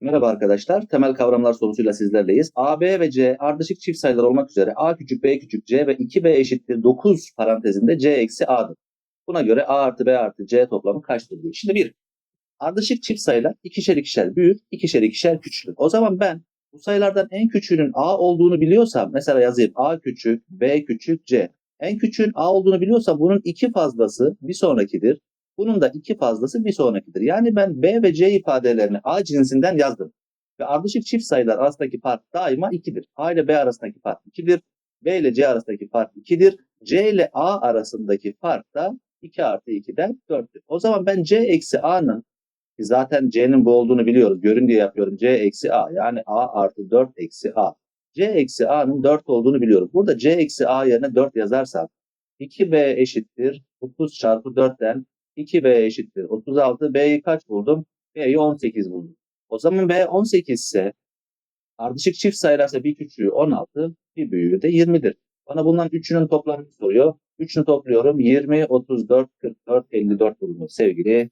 Merhaba arkadaşlar. Temel kavramlar sorusuyla sizlerleyiz. A, B ve C ardışık çift sayılar olmak üzere A küçük B küçük C ve 2B eşittir 9 parantezinde C eksi A'dır. Buna göre A artı B artı C toplamı kaçtır diyor. Şimdi bir, ardışık çift sayılar ikişer ikişer büyür, ikişer ikişer küçülür. O zaman ben bu sayılardan en küçüğünün A olduğunu biliyorsam mesela yazayım A küçük, B küçük, C. En küçüğün A olduğunu biliyorsam bunun iki fazlası bir sonrakidir. Bunun da iki fazlası bir sonrakidir. Yani ben B ve C ifadelerini A cinsinden yazdım. Ve ardışık çift sayılar arasındaki fark daima 2'dir. A ile B arasındaki fark 2'dir. B ile C arasındaki fark 2'dir. C ile A arasındaki fark da 2 artı 2'den 4'tür. O zaman ben C eksi A'nın zaten C'nin bu olduğunu biliyoruz. Görün diye yapıyorum. C eksi A yani A artı 4 eksi A. C eksi A'nın 4 olduğunu biliyorum. Burada C eksi A yerine 4 yazarsam 2B eşittir 9 çarpı 4'ten 2B eşittir 36. B'yi kaç buldum? B'yi 18 buldum. O zaman B 18 ise ardışık çift sayılarsa bir küçüğü 16, bir büyüğü de 20'dir. Bana bunların üçünün toplamını soruyor. Üçünü topluyorum. 20, 34, 44, 54 bulunur sevgili